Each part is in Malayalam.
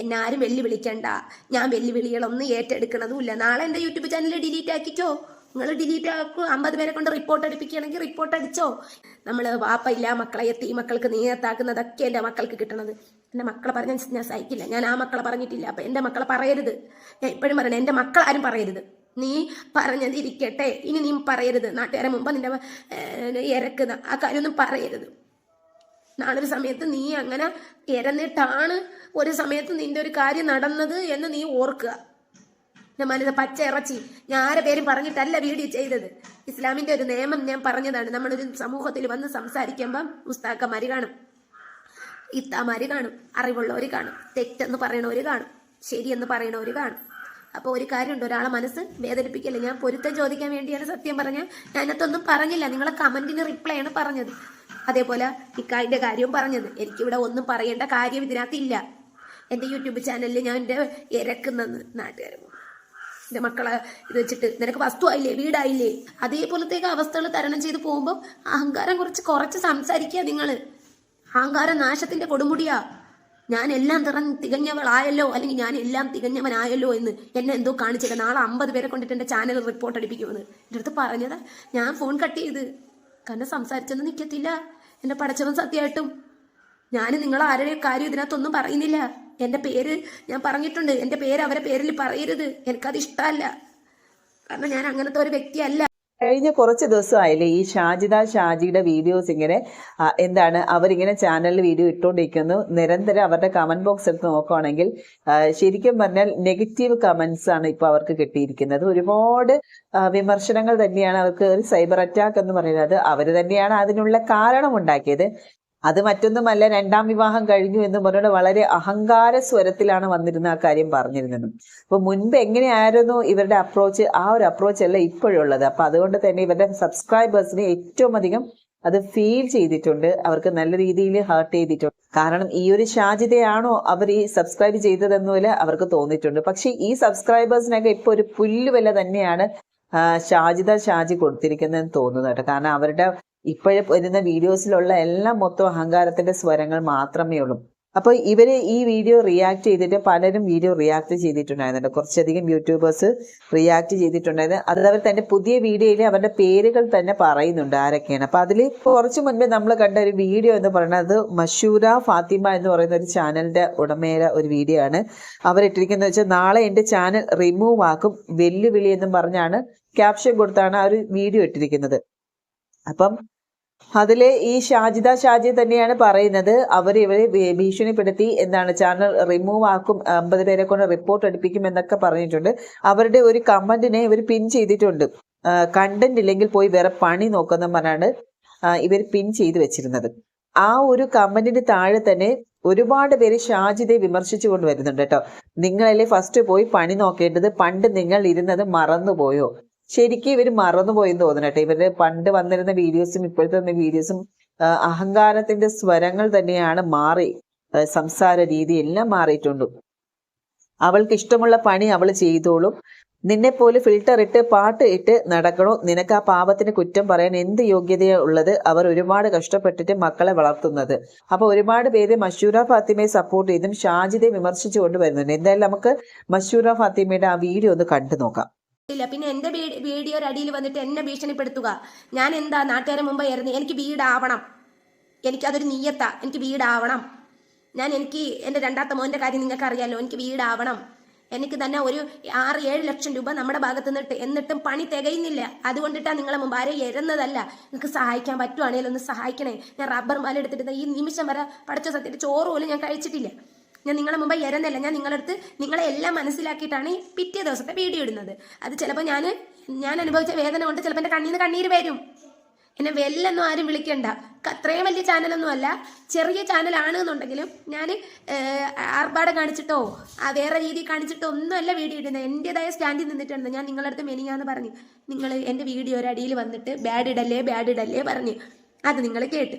എന്നെ ആരും വെല്ലുവിളിക്കണ്ട. ഞാൻ വെല്ലുവിളികളൊന്നും ഏറ്റെടുക്കണതുമില്ല. നാളെ എന്റെ യൂട്യൂബ് ചാനൽ ഡിലീറ്റ് ആക്കിച്ചോ നിങ്ങൾ ഡിലീറ്റ് ആക്കും. അമ്പത് പേരെ കൊണ്ട് റിപ്പോർട്ട് അടിപ്പിക്കുകയാണെങ്കിൽ റിപ്പോർട്ട് അടിച്ചോ. നമ്മൾ ഇല്ല മക്കളെ എത്തി മക്കൾക്ക് നീയത്താക്കുന്നതൊക്കെ എന്റെ മക്കൾക്ക് കിട്ടണത്. എന്റെ മക്കളെ പറഞ്ഞ ഞാൻ സഹിക്കില്ല. ഞാൻ ആ മക്കളെ പറഞ്ഞിട്ടില്ല. അപ്പം എന്റെ മക്കളെ പറയരുത്. ഞാൻ ഇപ്പോഴും പറയണേ എന്റെ മക്കളാരും പറയരുത്. നീ പറഞ്ഞതിരിക്കട്ടെ ഇനി നീ പറയരുത്. നാട്ടുകാരെ മുമ്പ് നിന്റെ ഇരക്കുന്ന ആ കാര്യമൊന്നും പറയരുത്. നാളൊരു സമയത്ത് നീ അങ്ങനെ ഇരന്നിട്ടാണ് ഒരു സമയത്ത് നിന്റെ ഒരു കാര്യം നടന്നത് എന്ന് നീ ഓർക്കുക. ഞാൻ മനസ്സ് പച്ച ഇറച്ചി. ഞാൻ ആരെ പേരും പറഞ്ഞിട്ടല്ല വീഡിയോ ചെയ്തത്. ഇസ്ലാമിന്റെ ഒരു നിയമം ഞാൻ പറഞ്ഞതാണ്. നമ്മളൊരു സമൂഹത്തിൽ വന്ന് സംസാരിക്കുമ്പം ഉസ്താക്കന്മാര് കാണും. ഇത്താമാര് കാണും. അറിവുള്ളവർ കാണും. തെറ്റെന്ന് പറയണവർ കാണും. ശരിയെന്ന് പറയണവർ കാണും. അപ്പോൾ ഒരു കാര്യമുണ്ട്. ഒരാളെ മനസ്സ് വേദനിപ്പിക്കല്ലേ? ഞാൻ പൊരുത്തം ചോദിക്കാൻ വേണ്ടിയാണ് സത്യം പറഞ്ഞ ഞാനത്തൊന്നും പറഞ്ഞില്ല. നിങ്ങളെ കമന്റിന് റിപ്ലൈ ആണ് പറഞ്ഞത്. അതേപോലെ ഇക്കായിന്റെ കാര്യവും പറഞ്ഞത്. എനിക്കിവിടെ ഒന്നും പറയേണ്ട കാര്യം ഇതിനകത്തില്ല എന്റെ യൂട്യൂബ് ചാനലിൽ ഞാൻ എന്റെ ഇരക്കുന്നെന്ന് നാട്ടുകാരും എന്റെ മക്കളെ ഇത് വെച്ചിട്ട് നിനക്ക് വസ്തു വസ്തുവായില്ലേ വീടായില്ലേ? അതേപോലത്തേക്ക് അവസ്ഥകൾ തരണം ചെയ്ത് പോകുമ്പോൾ അഹങ്കാരം കുറച്ച് കുറച്ച് സംസാരിക്കുക നിങ്ങൾ അഹങ്കാര നാശത്തിന്റെ കൊടുമുടിയാ. ഞാൻ എല്ലാം തിറഞ്ഞ് തികഞ്ഞവളായല്ലോ അല്ലെങ്കിൽ ഞാൻ എല്ലാം തികഞ്ഞവനായല്ലോ എന്ന് എന്നെ എന്തോ കാണിച്ചില്ല നാളെ അമ്പത് പേരെ കൊണ്ടിട്ട് എന്റെ ചാനൽ റിപ്പോർട്ട് അടിപ്പിക്കുമെന്ന്. എന്റെ അടുത്ത് പറഞ്ഞതാ. ഞാൻ ഫോൺ കട്ട് ചെയ്ത്. കാരണം സംസാരിച്ചൊന്നും നിൽക്കത്തില്ല എന്റെ പടച്ചവൻ സത്യമായിട്ടും. ഞാൻ നിങ്ങൾ ആരുടെ കാര്യം ഇതിനകത്തൊന്നും പറയുന്നില്ല. എന്റെ പേര് ഞാൻ പറഞ്ഞിട്ടുണ്ട്. എന്റെ പേര് അവരെ പേരിൽ പറയരുത്. എനിക്കത് ഇഷ്ടമല്ല കാരണം ഞാൻ അങ്ങനത്തെ ഒരു വ്യക്തിയല്ല. കഴിഞ്ഞ കുറച്ച് ദിവസമായില്ലേ ഈ ഷാജിദ ഷാജിയുടെ വീഡിയോസ് ഇങ്ങനെ എന്താണ് അവരിങ്ങനെ ചാനലിൽ വീഡിയോ ഇട്ടുകൊണ്ടിരിക്കുന്നു നിരന്തരം അവരുടെ കമന്റ് ബോക്സ് എടുത്ത് നോക്കുകയാണെങ്കിൽ ശരിക്കും പറഞ്ഞാൽ നെഗറ്റീവ് കമന്റ്സ് ആണ് ഇപ്പോൾ അവർക്ക് കിട്ടിയിരിക്കുന്നത്. ഒരുപാട് വിമർശനങ്ങൾ തന്നെയാണ് അവർക്ക് ഒരു സൈബർ അറ്റാക്ക് എന്ന് പറയുന്നത്. അവർ തന്നെയാണ് അതിനുള്ള കാരണം ഉണ്ടാക്കിയത് അത് മറ്റൊന്നുമല്ല രണ്ടാം വിവാഹം കഴിഞ്ഞു എന്ന് പറഞ്ഞുകൊണ്ട് വളരെ അഹങ്കാര സ്വരത്തിലാണ് വന്നിരുന്ന ആ കാര്യം പറഞ്ഞിരുന്നത്. അപ്പൊ മുൻപ് എങ്ങനെയായിരുന്നു ഇവരുടെ അപ്രോച്ച് ആ ഒരു അപ്രോച്ച് അല്ല ഇപ്പോഴുള്ളത്. അപ്പൊ അതുകൊണ്ട് തന്നെ ഇവരുടെ സബ്സ്ക്രൈബേഴ്സിനെ ഏറ്റവും അധികം അത് ഫീൽ ചെയ്തിട്ടുണ്ട്. അവർക്ക് നല്ല രീതിയിൽ ഹേർട്ട് ചെയ്തിട്ടുണ്ട്. കാരണം ഈ ഒരു ഷാജിതയാണോ അവർ ഈ സബ്സ്ക്രൈബ് ചെയ്തതെന്നുപോലെ അവർക്ക് തോന്നിയിട്ടുണ്ട്. പക്ഷേ ഈ സബ്സ്ക്രൈബേഴ്സിനൊക്കെ ഇപ്പൊ ഒരു പുല്ലുവില തന്നെയാണ് ഷാജിത ഷാജി കൊടുത്തിരിക്കുന്നതെന്ന് തോന്നുന്നു കേട്ടോ. കാരണം അവരുടെ ഇപ്പോഴേ വരുന്ന വീഡിയോസിലുള്ള എല്ലാം മൊത്തം അഹങ്കാരത്തിന്റെ സ്വരങ്ങൾ മാത്രമേ ഉള്ളൂ. അപ്പോൾ ഇവർ ഈ വീഡിയോ റിയാക്ട് ചെയ്തിട്ട് പലരും വീഡിയോ റിയാക്ട് ചെയ്തിട്ടുണ്ടായിരുന്നുണ്ട്. കുറച്ചധികം യൂട്യൂബേഴ്സ് റിയാക്ട് ചെയ്തിട്ടുണ്ടായിരുന്നു. അത് അവർ തന്റെ പുതിയ വീഡിയോയിൽ അവരുടെ പേരുകൾ തന്നെ പറയുന്നുണ്ട് ആരൊക്കെയാണ്. അപ്പോൾ അതിൽ കുറച്ച് മുൻപേ നമ്മൾ കണ്ട ഒരു വീഡിയോ എന്ന് പറയുന്നത് മഷൂര ഫാത്തിമ എന്ന് പറയുന്ന ഒരു ചാനലിന്റെ ഉടമയുടെ ഒരു വീഡിയോ ആണ്. അവരിട്ടിരിക്കുന്നത് വെച്ചാൽ നാളെ എന്റെ ചാനൽ റിമൂവ് ആക്കും വെല്ലുവിളി എന്നും പറഞ്ഞാണ് ക്യാപ്ഷൻ കൊടുത്താണ് ആ ഒരു വീഡിയോ ഇട്ടിരിക്കുന്നത്. അപ്പം അതിൽ ഈ ഷാജിദ ഷാജി തന്നെയാണ് പറയുന്നത്. അവർ ഇവരെ ഭീഷണിപ്പെടുത്തി എന്താണ് ചാനൽ റിമൂവ് ആക്കും അമ്പത് പേരെ കൊണ്ട് റിപ്പോർട്ട് എടുപ്പിക്കും എന്നൊക്കെ പറഞ്ഞിട്ടുണ്ട്. അവരുടെ ഒരു കമന്റിനെ ഇവർ പിൻ ചെയ്തിട്ടുണ്ട്. കണ്ടന്റ് ഇല്ലെങ്കിൽ പോയി വേറെ പണി നോക്കുന്ന പറഞ്ഞാണ് ഇവർ പിൻ ചെയ്ത് വെച്ചിരുന്നത്. ആ ഒരു കമന്റിന് താഴെ തന്നെ ഒരുപാട് പേര് ഷാജിദെ വിമർശിച്ചു കൊണ്ട് വരുന്നുണ്ട് കേട്ടോ. നിങ്ങളല്ലേ ഫസ്റ്റ് പോയി പണി നോക്കേണ്ടത്? പണ്ട് നിങ്ങൾ ഇരുന്നത് മറന്നുപോയോ? ശരിക്കും ഇവർ മറന്നുപോയെന്ന് തോന്നുന്നു കേട്ടോ. ഇവരുടെ പണ്ട് വന്നിരുന്ന വീഡിയോസും ഇപ്പോഴത്തെ വന്ന വീഡിയോസും അഹങ്കാരത്തിന്റെ സ്വരങ്ങൾ തന്നെയാണ് മാറി സംസാര രീതി എല്ലാം മാറിയിട്ടുണ്ട്. അവൾക്ക് ഇഷ്ടമുള്ള പണി അവൾ ചെയ്തോളും. നിന്നെ പോലെ ഫിൽട്ടർ ഇട്ട് പാട്ട് ഇട്ട് നടക്കണോ? നിനക്ക് ആ പാപത്തിന് കുറ്റം പറയാൻ എന്ത് യോഗ്യതയാ ഉള്ളത്? അവർ ഒരുപാട് കഷ്ടപ്പെട്ടിട്ട് മക്കളെ വളർത്തുന്നത്. അപ്പൊ ഒരുപാട് പേര് മഷൂറ ഫാത്തിമയെ സപ്പോർട്ട് ചെയ്തും ഷാജിദെ വിമർശിച്ചുകൊണ്ട് വരുന്നുണ്ട്. എന്തായാലും നമുക്ക് മഷൂറ ഫാത്തിമയുടെ ആ വീഡിയോ ഒന്ന് കണ്ടു നോക്കാം. ഇല്ല. പിന്നെ എന്റെ വീഡിയോ അടിയിൽ വന്നിട്ട് എന്നെ ഭീഷണിപ്പെടുത്തുക. ഞാൻ എന്താ നാട്ടുകാരെ മുമ്പ് ആയിരുന്നു എനിക്ക് വീടാവണം. എനിക്കതൊരു നീയത്ത. എനിക്ക് വീടാവണം. ഞാൻ എനിക്ക് എന്റെ രണ്ടാമത്തെ മോന്റെ കാര്യം നിങ്ങൾക്ക് അറിയാലോ എനിക്ക് വീടാവണം. എനിക്ക് തന്നെ ഒരു ആറ് ഏഴ് ലക്ഷം രൂപ നമ്മുടെ ഭാഗത്ത് നിന്നിട്ട് എന്നിട്ടും പണി തികയുന്നില്ല. അതുകൊണ്ടിട്ടാണ് നിങ്ങളെ മുമ്പ് ആരെയും എരുന്നതല്ല നിങ്ങൾക്ക് സഹായിക്കാൻ പറ്റുവാണെങ്കിൽ ഒന്ന് സഹായിക്കണേ. ഞാൻ റബ്ബർ മാല എടുത്തിട്ട് ഈ നിമിഷം വരെ പഠിച്ച സത്യത്തിൽ ചോറ് പോലും ഞാൻ കഴിച്ചിട്ടില്ല. ഞാൻ നിങ്ങളെ മുമ്പ് ഇരന്നല്ല ഞാൻ നിങ്ങളടുത്ത് നിങ്ങളെ എല്ലാം മനസ്സിലാക്കിയിട്ടാണ് ഈ പിറ്റേ ദിവസത്തെ വീഡിയോ ഇടുന്നത്. അത് ചിലപ്പോൾ ഞാൻ ഞാൻ അനുഭവിച്ച വേദന കൊണ്ട് ചിലപ്പോൾ എന്റെ കണ്ണീന്ന് കണ്ണീര് വരും. എന്നെ വെല്ലൊന്നും ആരും വിളിക്കണ്ട. അത്രയും വലിയ ചാനലൊന്നും അല്ല. ചെറിയ ചാനലാണ് എന്നുണ്ടെങ്കിലും ഞാൻ ആർഭാടം കാണിച്ചിട്ടോ ആ വേറെ രീതി കാണിച്ചിട്ടോ ഒന്നുമല്ല വീഡിയോ ഇടുന്നത്. എന്റെതായ സ്റ്റാൻഡിൽ നിന്നിട്ടുണ്ട്. ഞാൻ നിങ്ങളുടെ അടുത്ത് മെനിയാന്ന് പറഞ്ഞു. നിങ്ങൾ എന്റെ വീഡിയോ ഒരു അടിയിൽ വന്നിട്ട് ബാഡ് ഇടല്ലേ ബാഡ് ഇടല്ലേ പറഞ്ഞ്. അത് നിങ്ങൾ കേട്ട്.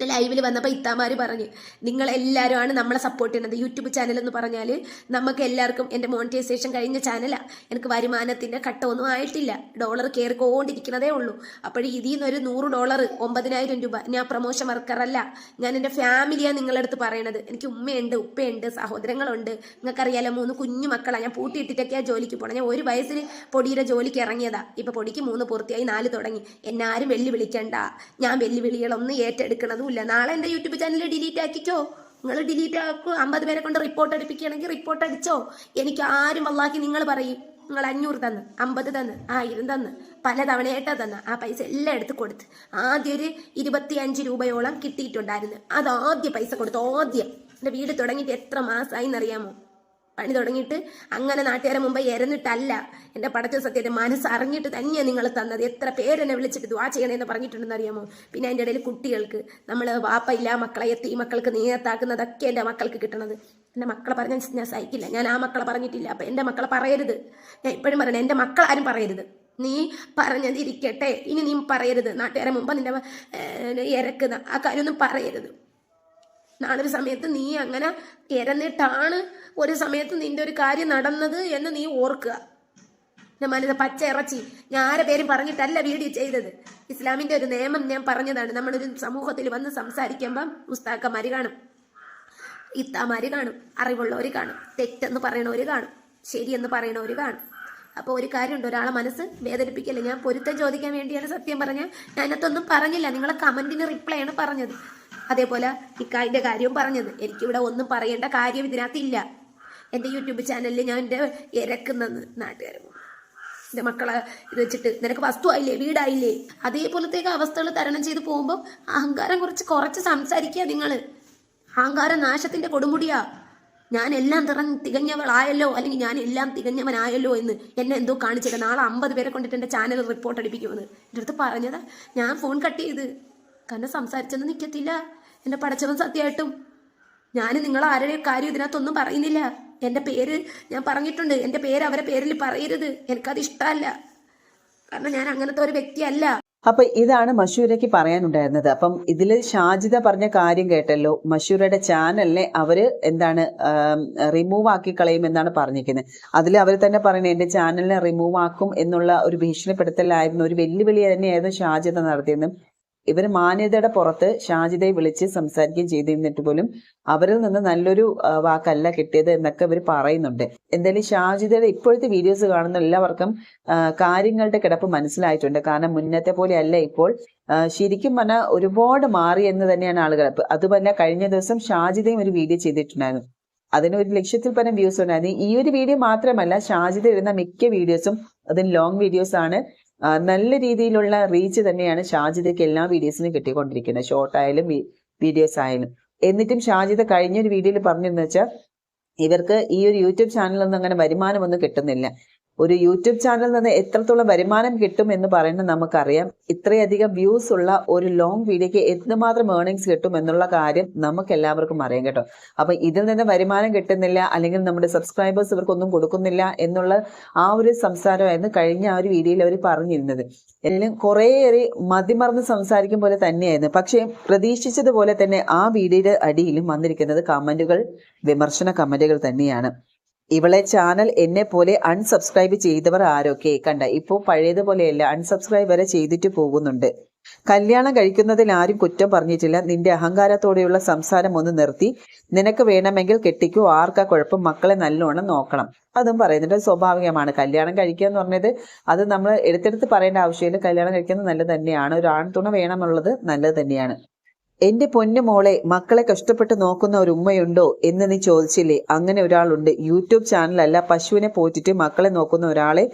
ലൈവിൽ വന്നപ്പോൾ ഇത്താമാർ പറഞ്ഞ് നിങ്ങളെല്ലാവരുമാണ് നമ്മളെ സപ്പോർട്ട് ചെയ്യുന്നത്. യൂട്യൂബ് ചാനൽ എന്ന് പറഞ്ഞാൽ നമുക്ക് എല്ലാവർക്കും എന്റെ മോണിറ്റൈസേഷൻ കഴിഞ്ഞ ചാനലാണ് എനിക്ക് വരുമാനത്തിന്റെ ഘട്ടമൊന്നും ആയിട്ടില്ല. ഡോളർ കയറിക്കൊണ്ടിരിക്കുന്നതേ ഉള്ളൂ. അപ്പോൾ ഇതിൽ നിന്നൊരു നൂറ് ഡോളർ ഒമ്പതിനായിരം രൂപ. ഞാൻ പ്രൊമോഷൻ വർക്കറല്ല ഞാൻ എന്റെ ഫാമിലിയാണ് നിങ്ങളുടെ അടുത്ത് പറയണത്. എനിക്ക് ഉമ്മയുണ്ട് ഉപ്പയുണ്ട് സഹോദരങ്ങളുണ്ട്. നിങ്ങൾക്കറിയാലോ മൂന്ന് കുഞ്ഞു മക്കളാണ് ഞാൻ പൂട്ടിയിട്ടിട്ടൊക്കെയാണ് ജോലിക്ക് പോകണം ഞാൻ ഒരു വയസ്സിൽ പൊടിയുടെ ജോലിക്ക് ഇറങ്ങിയതാ. ഇപ്പോൾ പൊടിക്ക് മൂന്ന് പൂർത്തിയായി നാല് തുടങ്ങി. എന്നാരും വെല്ലുവിളിക്കണ്ട. ഞാൻ വെല്ലുവിളികളൊന്നും ഏറ്റെടുക്കണതുമില്ല നാളെ എന്റെ യൂട്യൂബ് ചാനൽ ഡിലീറ്റ് ആക്കിക്കോ. നിങ്ങൾ ഡിലീറ്റ് ആക്കും. അമ്പത് പേരെ കൊണ്ട് റിപ്പോർട്ട് അടിപ്പിക്കുകയാണെങ്കിൽ റിപ്പോർട്ട് അടിച്ചോ. എനിക്ക് ആരും വല്ലാക്കി നിങ്ങൾ പറയും. നിങ്ങൾ അഞ്ഞൂറ് തന്ന് അമ്പത് തന്ന് ആയിരം തന്ന് പല തവണയായിട്ടാ തന്ന്. ആ പൈസ എല്ലാം എടുത്ത് കൊടുത്ത് ആദ്യം ഒരു ഇരുപത്തി അഞ്ച് രൂപയോളം കിട്ടിയിട്ടുണ്ടായിരുന്നു. അത് ആദ്യം പൈസ കൊടുത്തു ആദ്യം. എന്റെ വീട് തുടങ്ങിയിട്ട് എത്ര മാസമായി എന്നറിയാമോ? പണി തുടങ്ങിയിട്ട് അങ്ങനെ നാട്ടുകാരെ മുമ്പ് ഇരന്നിട്ടല്ല എന്റെ പടച്ച സത്യത്തെ മനസ്സറിഞ്ഞിട്ട് തന്നെയാണ് നിങ്ങൾ തന്നത്. എത്ര പേരെന്നെ വിളിച്ചിട്ട് ദ്വാ ചെയ്യണമെന്ന് പറഞ്ഞിട്ടുണ്ടെന്ന് അറിയാമോ? പിന്നെ അതിന്റെ ഇടയിൽ കുട്ടികൾക്ക് നമ്മൾ വാപ്പ ഇല്ല മക്കളെ എത്തി മക്കൾക്ക് നീയത്താക്കുന്നതൊക്കെ എന്റെ മക്കൾക്ക് കിട്ടണത്. എന്റെ മക്കളെ പറഞ്ഞാൽ ഞാൻ സഹിക്കില്ല. ഞാൻ ആ മക്കളെ പറഞ്ഞിട്ടില്ല. അപ്പം എന്റെ മക്കളെ പറയരുത്. ഞാൻ ഇപ്പോഴും പറയണേ എന്റെ മക്കളാരും പറയരുത്. നീ പറഞ്ഞതിരിക്കട്ടെ ഇനി നീ പറയരുത്. നാട്ടുകാരെ മുമ്പ് നിന്റെ ഇരക്കുന്ന ആ കാര്യമൊന്നും പറയരുത്. നാളൊരു സമയത്ത് നീ അങ്ങനെ ഇരന്നിട്ടാണ് ഒരു സമയത്ത് നിന്റെ ഒരു കാര്യം നടന്നത് എന്ന് നീ ഓർക്കുക. മനസ്സ് പച്ച ഇറച്ചി. ഞാൻ ആരെ പേരും പറഞ്ഞിട്ടല്ല വീഡിയോ ചെയ്തത്. ഇസ്ലാമിന്റെ ഒരു നിയമം ഞാൻ പറഞ്ഞതാണ്. നമ്മളൊരു സമൂഹത്തിൽ വന്ന് സംസാരിക്കുമ്പം മുസ്താക്കന്മാര് കാണും. ഇത്താമാര് കാണും. അറിവുള്ളവർ കാണും. തെറ്റെന്ന് പറയണവർ കാണും. ശരിയെന്ന് പറയണവർ കാണും. അപ്പോൾ ഒരു കാര്യമുണ്ട്. ഒരാളെ മനസ്സ് വേദനിപ്പിക്കല്ല? ഞാൻ പൊരുത്തം ചോദിക്കാൻ വേണ്ടിയാണ് സത്യം പറഞ്ഞ ഞാനത്തൊന്നും പറഞ്ഞില്ല. നിങ്ങളെ കമന്റിന് റിപ്ലൈ ആണ് പറഞ്ഞത്. അതേപോലെ ഇക്കായിന്റെ കാര്യവും പറഞ്ഞത്. എനിക്കിവിടെ ഒന്നും പറയേണ്ട കാര്യം ഇതിനകത്തില്ല. എന്റെ യൂട്യൂബ് ചാനലിൽ ഞാൻ എന്റെ ഇരക്കുന്നെന്ന് നാട്ടുകാർ എന്റെ മക്കളെ ഇത് വെച്ചിട്ട് നിനക്ക് വസ്തു ആയില്ലേ വീടായില്ലേ? അതേപോലത്തേക്ക് അവസ്ഥകൾ തരണം ചെയ്ത് പോകുമ്പോൾ അഹങ്കാരം കുറച്ച് കുറച്ച് സംസാരിക്കുക നിങ്ങൾ അഹങ്കാര നാശത്തിന്റെ കൊടുമുടിയാ. ഞാൻ എല്ലാം തിറ തികഞ്ഞവളായല്ലോ അല്ലെങ്കിൽ ഞാൻ എല്ലാം തികഞ്ഞവനായല്ലോ എന്ന് എന്നെ എന്തോ കാണിച്ചിട്ട് നാളെ അമ്പത് പേരെ കൊണ്ടിട്ട് എന്റെ ചാനൽ റിപ്പോർട്ട് അടിപ്പിക്കുമെന്ന് എന്റെ അടുത്ത് പറഞ്ഞതാ ഞാൻ ഫോൺ കട്ട് ചെയ്ത്. കാരണം സംസാരിച്ചൊന്നും നിൽക്കത്തില്ല എന്റെ പടച്ചവൻ സത്യമായിട്ടും ഞാൻ നിങ്ങൾ ആരുടെ കാര്യം ഇതിനകത്തൊന്നും പറയുന്നില്ല. എന്റെ പേര് ഞാൻ പറഞ്ഞിട്ടുണ്ട്. എന്റെ പേര് അവരെ പേരിൽ പറയരുത്. എനിക്കത് ഇഷ്ടമല്ല. കാരണം ഞാൻ അങ്ങനത്തെ ഒരു വ്യക്തിയല്ല. അപ്പൊ ഇതാണ് മഷൂരയ്ക്ക് പറയാനുണ്ടായിരുന്നത്. അപ്പം ഇതിൽ ഷാജിദ പറഞ്ഞ കാര്യം കേട്ടല്ലോ. മഷൂരയുടെ ചാനലിനെ അവർ എന്താണ് റിമൂവ് ആക്കി കളയും എന്നാണ് പറഞ്ഞിരിക്കുന്നത്. അതിൽ അവർ തന്നെ പറയുന്നത് എന്റെ ചാനലിനെ റിമൂവ് ആക്കും എന്നുള്ള ഒരു ഭീഷണിപ്പെടുത്തലായിരുന്നു. ഒരു വെല്ലുവിളി തന്നെയായിരുന്നു ഷാജിദ നടത്തിയതെന്നും ഇവർ മാന്യതയുടെ പുറത്ത് ഷാജിദയെ വിളിച്ച് സംസാരിക്കുകയും ചെയ്തിരുന്നിട്ട് പോലും അവരിൽ നിന്ന് നല്ലൊരു വാക്കല്ല കിട്ടിയത് എന്നൊക്കെ ഇവർ പറയുന്നുണ്ട്. എന്തായാലും ഷാജിദയുടെ ഇപ്പോഴത്തെ വീഡിയോസ് കാണുന്ന എല്ലാവർക്കും കാര്യങ്ങളുടെ കിടപ്പ് മനസ്സിലായിട്ടുണ്ട്. കാരണം മുന്നത്തെ പോലെ അല്ല ഇപ്പോൾ ശരിക്കും പറഞ്ഞാൽ ഒരുപാട് മാറി എന്ന് തന്നെയാണ് ആളുകൾ. അതുമല്ല കഴിഞ്ഞ ദിവസം ഷാജിദയും ഒരു വീഡിയോ ചെയ്തിട്ടുണ്ടായിരുന്നു. അതിന് ഒരു ലക്ഷ്യത്തിൽ പരം വ്യൂസ് ഉണ്ടായിരുന്നു. ഈ ഒരു വീഡിയോ മാത്രമല്ല ഷാജിദ ഇടുന്ന മിക്ക വീഡിയോസും അതിന് ലോങ് വീഡിയോസ് ആണ് നല്ല രീതിയിലുള്ള റീച്ച് തന്നെയാണ് ഷാജിദയ്ക്ക് എല്ലാ വീഡിയോസിനും കിട്ടിക്കൊണ്ടിരിക്കുന്നത്. ഷോർട്ട് ആയാലും വീഡിയോസ് ആയാലും. എന്നിട്ടും ഷാജിദ കഴിഞ്ഞൊരു വീഡിയോയിൽ പറഞ്ഞിരുന്നു വെച്ചാൽ ഇവർക്ക് ഈ ഒരു യൂട്യൂബ് ചാനലിൽ നിന്ന് അങ്ങനെ വരുമാനമൊന്നും കിട്ടുന്നില്ല. ഒരു യൂട്യൂബ് ചാനലിൽ നിന്ന് എത്രത്തോളം വരുമാനം കിട്ടും എന്ന് പറയുന്നത് നമുക്കറിയാം. ഇത്രയധികം വ്യൂസ് ഉള്ള ഒരു ലോങ് വീഡിയോക്ക് എന്തുമാത്രം ഏർണിങ്സ് കിട്ടും എന്നുള്ള കാര്യം നമുക്ക് എല്ലാവർക്കും അറിയാം കേട്ടോ. അപ്പൊ ഇതിൽ നിന്ന് വരുമാനം കിട്ടുന്നില്ല അല്ലെങ്കിൽ നമ്മുടെ സബ്സ്ക്രൈബേഴ്സ് ഇവർക്കൊന്നും കൊടുക്കുന്നില്ല എന്നുള്ള ആ ഒരു സംസാരമായിരുന്നു കഴിഞ്ഞ ആ ഒരു വീഡിയോയിൽ അവർ പറഞ്ഞിരുന്നത്. എല്ലാം കുറേയേറെ മതിമറന്ന് സംസാരിക്കും പോലെ തന്നെയായിരുന്നു. പക്ഷേ പ്രതീക്ഷിച്ചതുപോലെ തന്നെ ആ വീഡിയോയുടെ അടിയിലും വന്നിരിക്കുന്നത് കമന്റുകൾ വിമർശന കമന്റുകൾ തന്നെയാണ്. ഇവളെ ചാനൽ എന്നെ പോലെ അൺസബ്സ്ക്രൈബ് ചെയ്തവർ ആരൊക്കെ? കണ്ട ഇപ്പോൾ പഴയതുപോലെയല്ല അൺസബ്സ്ക്രൈബ് വരെ ചെയ്തിട്ട് പോകുന്നുണ്ട്. കല്യാണം കഴിക്കുന്നതിൽ ആരും കുറ്റം പറഞ്ഞിട്ടില്ല. നിന്റെ അഹങ്കാരത്തോടെയുള്ള സംസാരം ഒന്ന് നിർത്തി. നിനക്ക് വേണമെങ്കിൽ കെട്ടിക്കോ ആർക്കാ കുഴപ്പം? മക്കളെ നല്ലോണം നോക്കണം. അതും പറയുന്നുണ്ട്. സ്വാഭാവികമാണ്. കല്യാണം കഴിക്കുക എന്ന് പറഞ്ഞത് അത് നമ്മൾ എടുത്തെടുത്ത് പറയേണ്ട ആവശ്യമില്ല. കല്യാണം കഴിക്കുന്നത് നല്ലത് തന്നെയാണ്. ഒരു ആൺതുണ വേണമെന്നുള്ളത് നല്ലത് തന്നെയാണ്. എന്റെ പൊന്നു മോളെ മക്കളെ കഷ്ടപ്പെട്ട് നോക്കുന്ന ഒരു ഉമ്മയുണ്ടോ? എന്ന് നീ ചോദിച്ചില്ലേ? അങ്ങനെ ഒരാളുണ്ട്. യൂട്യൂബ് ചാനലല്ല പശുവിനെ പോറ്റിട്ട് മക്കളെ നോക്കുന്ന ഒരാളെ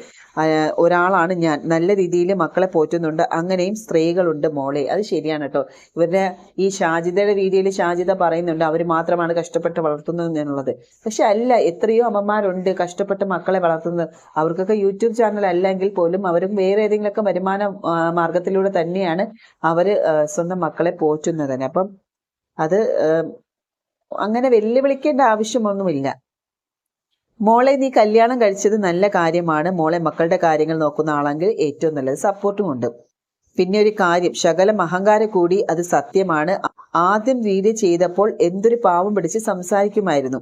ഒരാളാണ് ഞാൻ. നല്ല രീതിയിൽ മക്കളെ പോറ്റുന്നുണ്ട്. അങ്ങനെയും സ്ത്രീകളുണ്ട് മോളെ. അത് ശരിയാണ് കേട്ടോ. ഇവരുടെ ഈ ഷാജിതയുടെ വീഡിയോയിൽ ഷാജിത പറയുന്നുണ്ട് അവർ മാത്രമാണ് കഷ്ടപ്പെട്ട് വളർത്തുന്നത് എന്നുള്ളത്. പക്ഷെ അല്ല എത്രയോ അമ്മമാരുണ്ട് കഷ്ടപ്പെട്ട് മക്കളെ വളർത്തുന്നത്. അവർക്കൊക്കെ യൂട്യൂബ് ചാനൽ അല്ലെങ്കിൽ പോലും അവരും വേറെ ഏതെങ്കിലുമൊക്കെ വരുമാന മാർഗത്തിലൂടെ തന്നെയാണ് അവർ സ്വന്തം മക്കളെ പോറ്റുന്നത് തന്നെ. അപ്പം അത് അങ്ങനെ വെല്ലുവിളിക്കേണ്ട ആവശ്യമൊന്നുമില്ല. മോളെ നീ കല്യാണം കഴിച്ചത് നല്ല കാര്യമാണ്. മോളെ മക്കളുടെ കാര്യങ്ങൾ നോക്കുന്ന ആളെങ്കിൽ ഏറ്റവും നല്ലത് സപ്പോർട്ടും ഉണ്ട്. പിന്നെ ഒരു കാര്യം ശകലം മഹങ്കാര കൂടി അത് സത്യമാണ്. ആദ്യം വീഡിയോ ചെയ്തപ്പോൾ എന്തൊരു പാവം പിടിച്ച് സംസാരിക്കുമായിരുന്നു.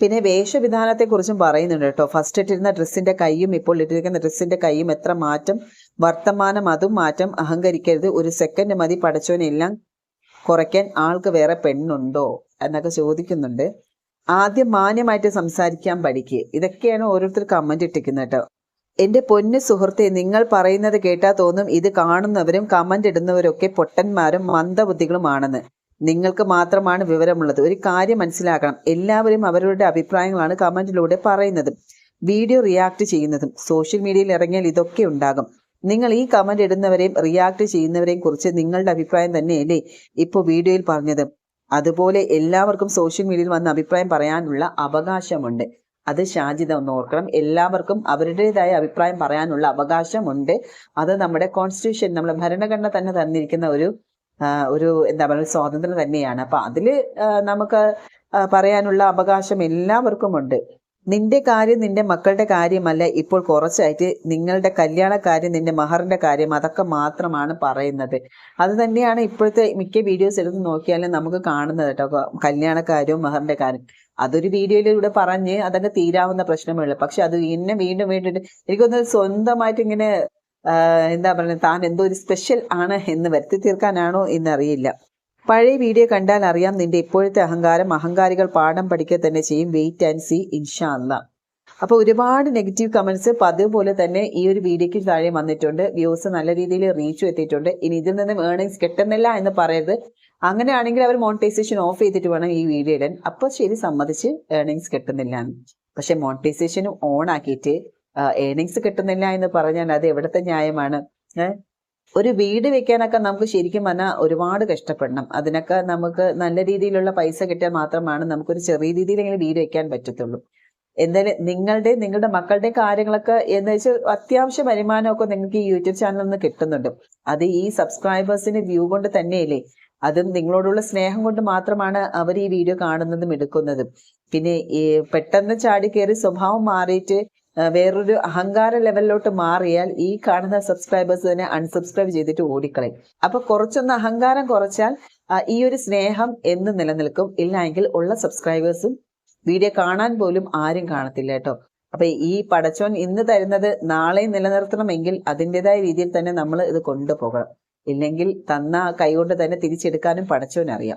പിന്നെ വേഷവിധാനത്തെക്കുറിച്ചും പറയുന്നുണ്ട് കേട്ടോ. ഫസ്റ്റ് ഇട്ടിരുന്ന ഡ്രസ്സിന്റെ കൈയും ഇപ്പോൾ ഇട്ടിരിക്കുന്ന ഡ്രസ്സിന്റെ കൈയും എത്ര മാറ്റം വർത്തമാനം അതും മാറ്റം. അഹങ്കരിക്കരുത്. ഒരു സെക്കൻഡ് മതി പഠിച്ചവനെല്ലാം കുറയ്ക്കാൻ ആൾക്ക് വേറെ പെണ്ണുണ്ടോ എന്നൊക്കെ ചോദിക്കുന്നുണ്ട്. ആദ്യം മാന്യമായിട്ട് സംസാരിക്കാൻ പഠിക്കുക ഇതൊക്കെയാണ് ഓരോരുത്തർ കമന്റ് ഇട്ടിരിക്കുന്നത് കേട്ടോ എന്റെ പൊന്നു സുഹൃത്തെ നിങ്ങൾ പറയുന്നത് കേട്ടാ തോന്നും ഇത് കാണുന്നവരും കമന്റ് ഇടുന്നവരൊക്കെ പൊട്ടന്മാരും മന്ദബുദ്ധികളുമാണെന്ന്. നിങ്ങൾക്ക് മാത്രമാണ് വിവരമുള്ളത്. ഒരു കാര്യം മനസ്സിലാക്കണം. എല്ലാവരും അവരുടെ അഭിപ്രായങ്ങളാണ് കമന്റിലൂടെ പറയുന്നത് വീഡിയോ റിയാക്ട് ചെയ്യുന്നതും സോഷ്യൽ മീഡിയയിൽ ഇറങ്ങിയാൽ ഇതൊക്കെ ഉണ്ടാകും. നിങ്ങൾ ഈ കമന്റ് ഇടുന്നവരെയും റിയാക്ട് ചെയ്യുന്നവരെയും കുറിച്ച് നിങ്ങളുടെ അഭിപ്രായം തന്നെയല്ലേ ഇപ്പോൾ വീഡിയോയിൽ പറഞ്ഞത്? അതുപോലെ എല്ലാവർക്കും സോഷ്യൽ മീഡിയയിൽ വന്ന് അഭിപ്രായം പറയാനുള്ള അവകാശമുണ്ട്. അത് ഷാജിത ഒന്ന് ഓർക്കണം. എല്ലാവർക്കും അവരുടേതായ അഭിപ്രായം പറയാനുള്ള അവകാശമുണ്ട്. അത് നമ്മുടെ കോൺസ്റ്റിറ്റ്യൂഷൻ നമ്മുടെ ഭരണഘടന തന്നെ തന്നിരിക്കുന്ന ഒരു ഒരു എന്താ പറയുക സ്വാതന്ത്ര്യം തന്നെയാണ്. അപ്പൊ അതിൽ നമുക്ക് പറയാനുള്ള അവകാശം എല്ലാവർക്കും ഉണ്ട് നിന്റെ കാര്യം നിന്റെ മക്കളുടെ കാര്യമല്ല. ഇപ്പോൾ കുറച്ചായിട്ട് നിങ്ങളുടെ കല്യാണ കാര്യം നിന്റെ മഹറിന്റെ കാര്യം അതൊക്കെ മാത്രമാണ് പറയുന്നത്. അത് തന്നെയാണ് ഇപ്പോഴത്തെ മിക്ക വീഡിയോസ് എടുത്ത് നോക്കിയാലും നമുക്ക് കാണുന്നത് കേട്ടോ. കല്യാണക്കാര്യവും മഹറിന്റെ കാര്യം. അതൊരു വീഡിയോയിലൂടെ പറഞ്ഞ് അതൊക്കെ തീരാവുന്ന പ്രശ്നമേ പക്ഷെ അത് ഇന്നെ വീണ്ടും വീണ്ടും എനിക്കൊന്ന് സ്വന്തമായിട്ട് ഇങ്ങനെ എന്താ പറയുക താൻ എന്തോ ഒരു സ്പെഷ്യൽ ആണ് എന്ന് വരുത്തി തീർക്കാനാണോ എന്നറിയില്ല. പഴയ വീഡിയോ കണ്ടാൽ അറിയാം നിന്റെ ഇപ്പോഴത്തെ അഹങ്കാരം അഹങ്കാരികൾ പാഠം പഠിക്കുക തന്നെ ചെയ്യും. വെയിറ്റ് ആൻഡ് സി ഇൻഷാ അപ്പോൾ അപ്പൊ ഒരുപാട് നെഗറ്റീവ് കമൻസ് പതിവ് പോലെ തന്നെ ഈ ഒരു വീഡിയോയ്ക്ക് താഴെ വന്നിട്ടുണ്ട്. വ്യൂസ് നല്ല രീതിയിൽ റീച്ച് എത്തിയിട്ടുണ്ട്. ഇനി ഇതിൽ നിന്നും ഏർണിങ്സ് കിട്ടുന്നില്ല എന്ന് പറയരുത്. അങ്ങനെയാണെങ്കിൽ അവർ മോണിറ്റൈസേഷൻ ഓഫ് ചെയ്തിട്ട് വേണം ഈ വീഡിയോ ഇടാൻ. അപ്പോൾ ശരി സമ്മതിച്ച് ഏർണിങ്സ് കിട്ടുന്നില്ല പക്ഷെ മോണിറ്റൈസേഷനും ഓൺ ആക്കിയിട്ട് ഏർണിങ്സ് കിട്ടുന്നില്ല എന്ന് പറഞ്ഞാൽ അത് എവിടുത്തെ ന്യായമാണ്? ഒരു വീട് വെക്കാനൊക്കെ നമുക്ക് ശരിക്കും പറഞ്ഞാൽ ഒരുപാട് കഷ്ടപ്പെടണം. അതിനൊക്കെ നമുക്ക് നല്ല രീതിയിലുള്ള പൈസ കിട്ടിയാൽ മാത്രമാണ് നമുക്കൊരു ചെറിയ രീതിയിലെങ്കിലും വീട് വെക്കാൻ പറ്റത്തുള്ളൂ. എന്തായാലും നിങ്ങളുടെ നിങ്ങളുടെ മക്കളുടെ കാര്യങ്ങളൊക്കെ എന്ന് വെച്ചാൽ അത്യാവശ്യ വരുമാനമൊക്കെ നിങ്ങൾക്ക് ഈ യൂട്യൂബ് ചാനലിൽ നിന്ന് കിട്ടുന്നുണ്ട്. അത് ഈ സബ്സ്ക്രൈബേഴ്സിന് വ്യൂ കൊണ്ട് തന്നെയല്ലേ. അതും നിങ്ങളോടുള്ള സ്നേഹം കൊണ്ട് മാത്രമാണ് അവർ ഈ വീഡിയോ കാണുന്നതും എടുക്കുന്നതും. പിന്നെ പെട്ടെന്ന് ചാടി കയറി സ്വഭാവം മാറിയിട്ട് വേറൊരു അഹങ്കാര ലെവലിലോട്ട് മാറിയാൽ ഈ കാണുന്ന സബ്സ്ക്രൈബേഴ്സ് തന്നെ അൺസബ്സ്ക്രൈബ് ചെയ്തിട്ട് ഓടിക്കളയും. അപ്പൊ കുറച്ചൊന്ന് അഹങ്കാരം കുറച്ചാൽ ഈ ഒരു സ്നേഹം എന്ന് നിലനിൽക്കും. ഇല്ലെങ്കിൽ ഉള്ള സബ്സ്ക്രൈബേഴ്സും വീഡിയോ കാണാൻ പോലും ആരും കാണത്തില്ല കേട്ടോ. അപ്പൊ ഈ പടച്ചോൻ ഇന്ന് തരുന്നത് നാളെ നിലനിർത്തണമെങ്കിൽ അതിന്റെതായ രീതിയിൽ തന്നെ നമ്മൾ ഇത് കൊണ്ടുപോകണം. ഇല്ലെങ്കിൽ തന്ന കൈകൊണ്ട് തന്നെ തിരിച്ചെടുക്കാനും പടച്ചോൻ അറിയാം